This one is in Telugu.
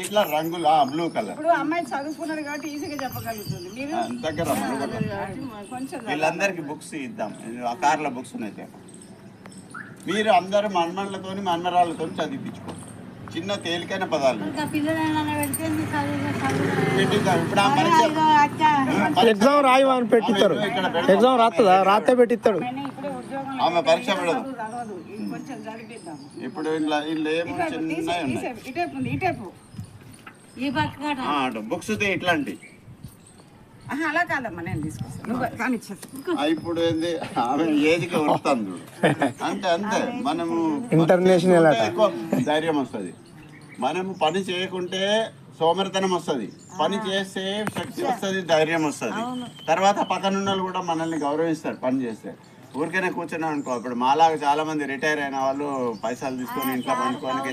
ఇట్లా రంగులు బ్లూ కలర్ ఇప్పుడు అమ్మాయి చదువుకున్నది కాబట్టి ఈజీగా చెప్పగలుగుతుంది. మీరు దగ్గర కొంచెం వీళ్ళందరికీ బుక్స్ ఇద్దాం. ఆ కార్ల బుక్స్ ఉన్నాయి మీరు అందరూ మన్మన్లతోని మన్మరాళ్ళతో చదివించుకో చిన్న తేలికైన పదాలు. ఎగ్జామ్ రాయి అని పెట్టిస్తారు ఎగ్జామ్ రాస్తుందా రాస్తే పెట్టిస్తాడు ఆమె పరీక్ష పెడదు. ఇప్పుడు ఇలా ఇలా ఏమో అటు బుక్స్ ఇట్లాంటి. అలా కాదమ్మా నేను తీసుకొస్తాను. ఇప్పుడు ఏంది? ఆమె ఏదికి వస్తుంది అంతే అంతే. మనము ఎక్కువ ధైర్యం వస్తుంది. మనము పని చేయకుంటే సోమరితనం వస్తుంది. పని చేస్తే శక్తి వస్తుంది ధైర్యం వస్తుంది. తర్వాత పక్కన ఉన్న వాళ్ళు కూడా మనల్ని గౌరవిస్తారు పని చేస్తే. ఊరికనే కూర్చున్నాం అనుకో ఇప్పుడు మాలాగా చాలా మంది రిటైర్ అయిన వాళ్ళు పైసలు తీసుకొని ఇంట్లో పండుకోనికి